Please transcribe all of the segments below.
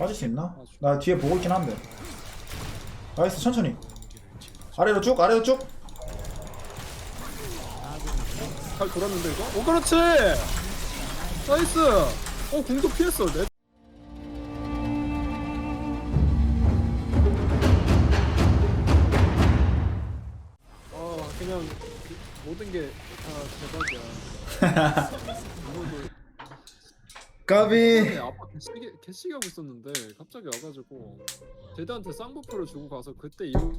빠질 수 있나? 나 뒤에 보고 있긴 한데 나이스 천천히 아래로 쭉 아래로 쭉 잘 돌았는데 이거? 오 그렇지! 나이스! 어 공도 피했어 내... 아 그냥 그 모든 게 다 대박이야 까비. 전에 아빠 개시기, 개시기 하고 있었는데 갑자기 와가지고 제드한테 쌍꺼풀을 주고 가서 그때 이후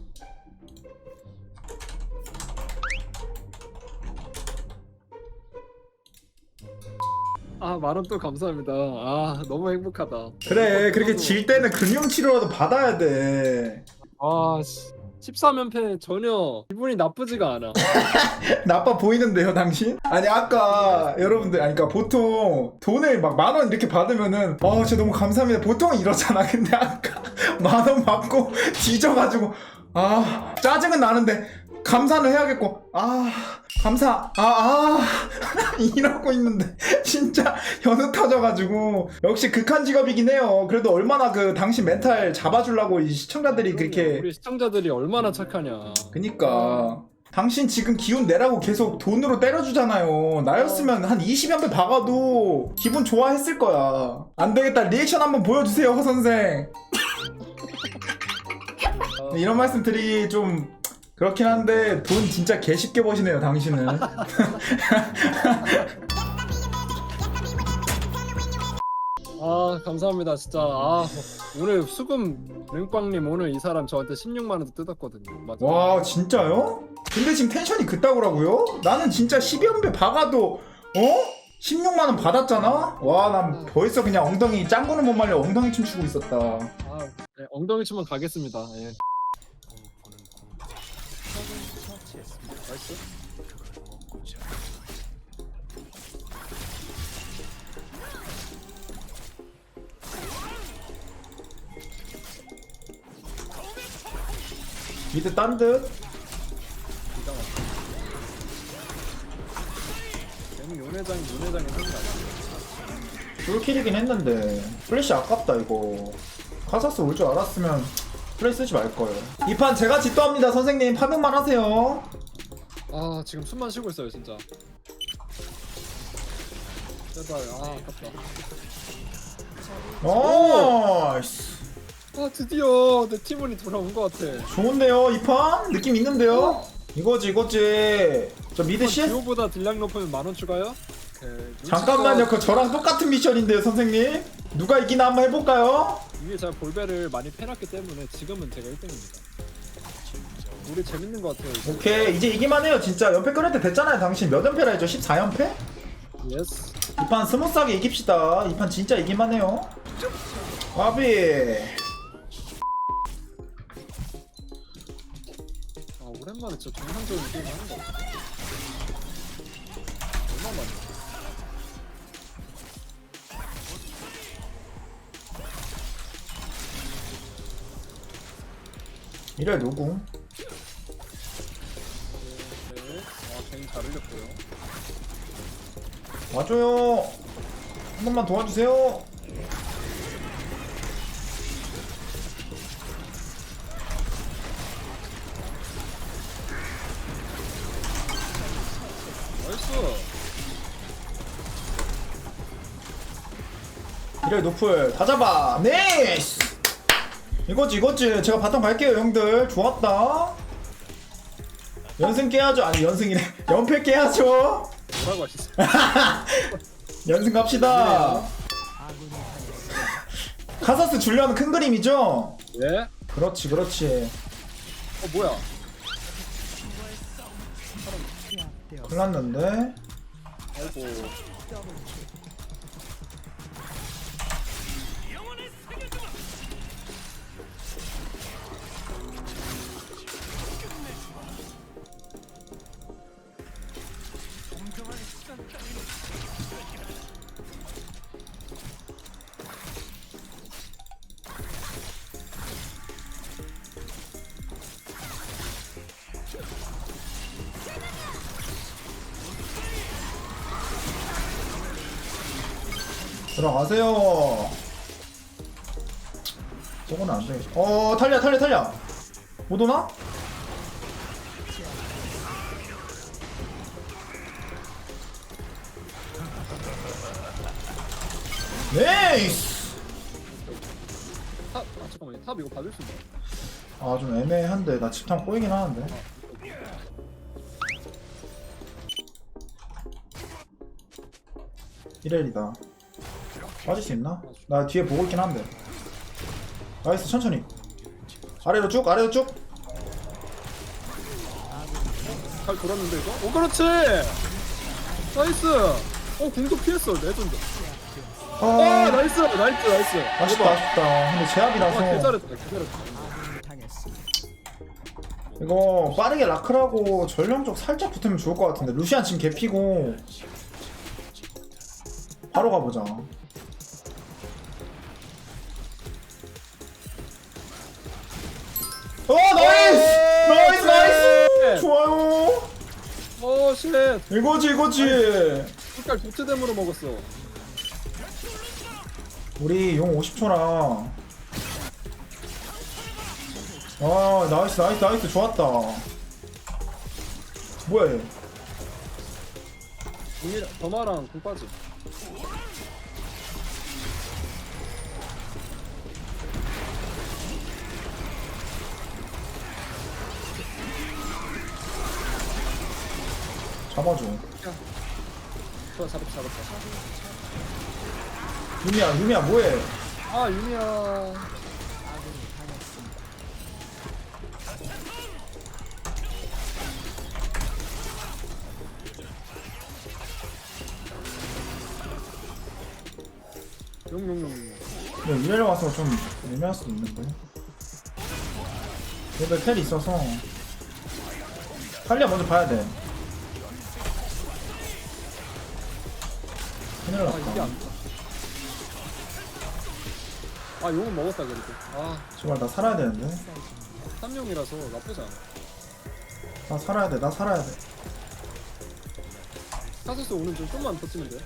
아 만원 또 감사합니다. 아 너무 행복하다. 그래 그렇게 질 때는 금융치료라도 받아야 돼. 아 씨. 13연패 전혀 기분이 나쁘지가 않아. 나빠 보이는데요 당신? 아니 아까 여러분들 아니 그러니까 보통 돈을 막 만 원 이렇게 받으면은 아 진짜 너무 감사합니다. 보통 이러잖아. 근데 아까 만 원 받고 뒤져가지고 아 짜증은 나는데 감사는 해야겠고. 아 감사. 아 아. 이러고 있는데 진짜 현우 터져가지고. 역시 극한 직업이긴 해요. 그래도 얼마나 그 당신 멘탈 잡아주려고 이 시청자들이 그렇게 우리 시청자들이 얼마나 착하냐. 그니까. 당신 지금 기운 내라고 계속 돈으로 때려주잖아요. 나였으면 한 20연배 박아도 기분 좋아했을 거야. 안 되겠다. 리액션 한번 보여주세요 허 선생. 어, 이런 말씀 드리기 좀 그렇긴 한데 돈 진짜 개 쉽게 버시네요 당신은 아 감사합니다 진짜 아 오늘 수금 랭빵님 오늘 이 사람 저한테 16만 원도 뜯었거든요 맞아 와 진짜요? 근데 지금 텐션이 그따구라고요? 나는 진짜 12연배 박아도 어? 16만원 받았잖아? 와 난 벌써 그냥 엉덩이 짱구는 못 말려 엉덩이 춤추고 있었다 아, 네, 엉덩이 춤은 가겠습니다 예. 나이스. 미드 딴 듯? 기가 막혀 괜히 요네장이 요네장이 아니야? 풀킬이긴 했는데 플래시 아깝다 이거. 카사스 올 줄 알았으면 플레이 쓰지 말걸. 이 판 제가 집도합니다 선생님. 파밍만 하세요 아 지금 숨만 쉬고 있어요 진짜 제발 아 아깝다 나이스 아 드디어 내 팀원이 돌아온 것 같아 좋은데요 이 판? 느낌 있는데요? 이거지 이거지 저 미드 CS 기호보다 딜량 높으면 만원 추가요? 오케이. 잠깐만요 그거 저랑 똑같은 미션인데요 선생님 누가 이기나 한번 해볼까요? 이게 제가 볼베를 많이 패놨기 때문에 지금은 제가 1등입니다 우리 재밌는 것 같아요 이제. 오케이 이제 이기만 해요 진짜 연패 끊을 때 됐잖아요 당신 몇 연패라 했죠? 14연패? 예스 이 판 스무스하게 이깁시다 이 판 진짜 이기만 해요 와비 아 오랜만에 진짜 정상적인 게임 하는 것 같아 얼마만에 이래 누구? 괜히 잘 흘렸고요. 와줘요. 한 번만 도와주세요. 나이스! 이래 노플 다 잡아. 네이스! 이거지 이거지. 제가 바텀 갈게요 형들. 좋았다 연승 깨야죠. 아니 연승이래 연패 깨야죠. 뭐라고 하셨어요? 연승 갑시다. 카사스 줄려는 큰 그림이죠? 예? 그렇지 그렇지. 어 뭐야? 큰일 났는데? 아이고 들어가세요 저거는 안 돼. 어 탈려 탈려 탈려. 못 오나? 네이스. 탑, 아 잠깐만 탑 이거 받을 수 있나? 아 좀 애매한데 나 집탐 꼬이긴 하는데. 이렐이다. 빠질 수 있나? 나 뒤에 보고 있긴 한데. 나이스 천천히. 아래로 쭉 아래로 쭉. 잘 돌았는데 이거? 오 그렇지! 나이스! 어 궁도 피했어 레전드 아, 와 나이스 나이스 나이스 아쉽다 아쉽다. 근데 와 제압이라서 개잘했다 개잘했다 이거 빠르게 라크라고 전령 쪽 살짝 붙으면 좋을 것 같은데 루시안 지금 개피고 바로 가보자. 오쉣 이거지 이거지. 색깔 도트댐으로 먹었어 우리 용 50초라. 아 나이스 나이스 나이스 좋았다. 뭐야 얘? 동일 더마랑 궁 빠지 잡아줘. 좋아 잡았다 잡았다 유미야 유미야 뭐해? 아 유미야 용용용 근데 이래로 와서 좀 애매할 수도 있는데. 그래도 텔이 있어서 탈리아 먼저 봐야 돼. 큰일 아 이게 났다. 안 돼? 아 용은 먹었다 그래도 아 제발 나 살아야 되는데. 3용이라서 나쁘지 않아 나 살아야 돼. 나 살아야 돼. 카소스 오는 좀 좀만 버티면 돼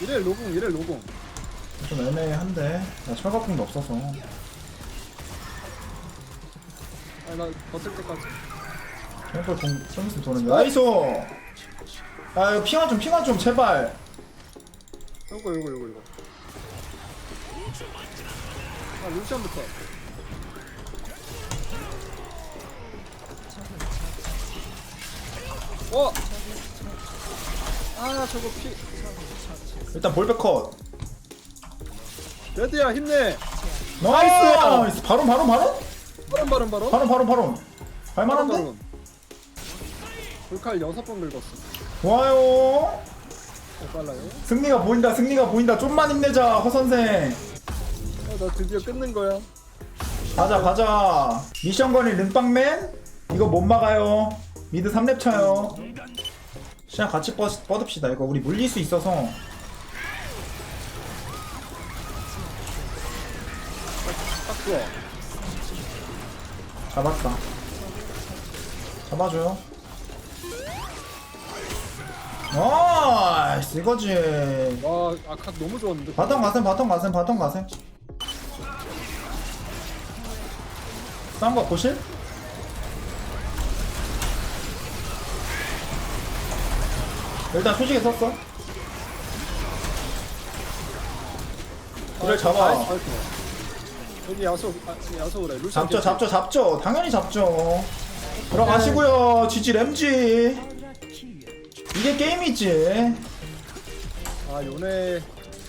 이래 로공 이래 로공 좀 애매한데. 나 철갑풍도 없어서. 나 버틸 때까지 캠프 공 서비스 도는데. 나이스. 아 이거 핑화 좀 핑화 좀 제발. 요거 요거 요거 요거 아 루시안부터 어! 아 저거 피 일단 볼백 컷. 레드야 힘내 나이스. 바로 바로 바로 바람 바람 바람 바로 바로 바로. 할만한데? 불칼 여섯 번 긁었어. 좋아요. 더 빨라요? 승리가 보인다 승리가 보인다. 좀만 힘내자 허 선생. 아, 나 드디어 끊는 거야. 가자 가자. 미션 건이 른빵맨? 이거 못 막아요. 미드 3렙 차요. 시간 같이 뻗, 뻗읍시다. 이거 우리 물릴 수 있어서. 딱 좋아 잡았다. 잡아줘요. 나이스 이거지. 와아각 너무 좋았는데? 바텀 가셈 바텀 가셈 바텀 가셈. 싼거 보실? 일단 표식에 썼어. 그래 잡아. 아, 잘 좋아. 여기 야소 아, 야소래 루시안 잡죠. 잡죠 잡죠. 당연히 잡죠. 들어가시고요 지지 램지. 이게 게임이지. 아 요네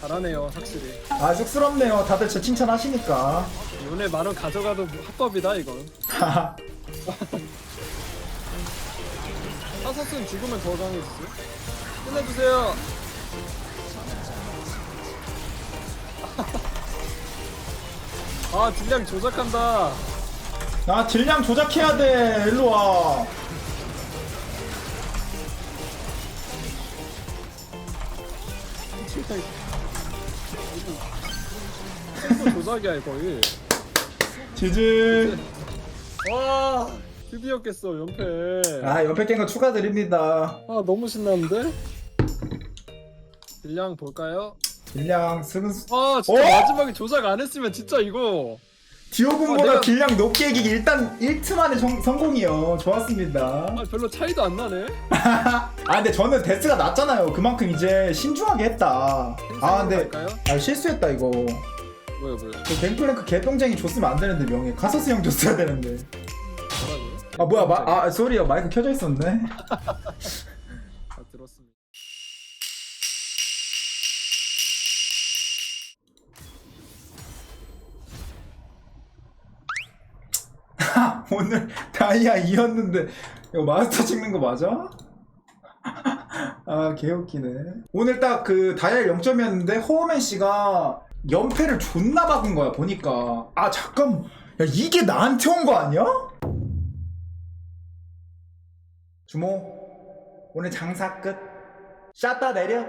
잘하네요 확실히. 아 쑥스럽네요. 다들 제 칭찬하시니까. 요네 만원 가져가도 합법이다 이건. 사서스는 죽으면 더 강해지지. 끝내주세요 아 딜량 조작한다 나 질량 조작해야 돼 일로와 템포 조작이야 거의 지지 와 드디어 깼어 연패. 아 연패 깬거 추가드립니다 아 너무 신나는데? 딜량 볼까요? 딜량 스근스 아 진짜 어? 마지막에 조작 안 했으면 진짜 이거. 디오군보다 아, 내가- 딜량 높게 이기기 일단 1트 만에 성, 성공이요. 좋았습니다. 아 별로 차이도 안 나네. 아 근데 저는 데스가 낮잖아요. 그만큼 이제 신중하게 했다. 아 근데 갈까요? 아 실수했다 이거. 뭐야 뭐야. 그 뱅플랭크 개똥쟁이 줬으면 안 되는데 명예. 카서스 형 줬어야 되는데. 뭐라고요? 아 뭐야 마, 아 소리요 마이크 켜져 있었네 오늘 다이아 2였는데 이거 마스터 찍는 거 맞아? 아 개웃기네. 오늘 딱 그 다이아 0점이었는데 호어맨 씨가 연패를 존나 박은 거야 보니까. 아 잠깐. 야 이게 나한테 온 거 아니야? 주모 오늘 장사 끝. 샷다 내려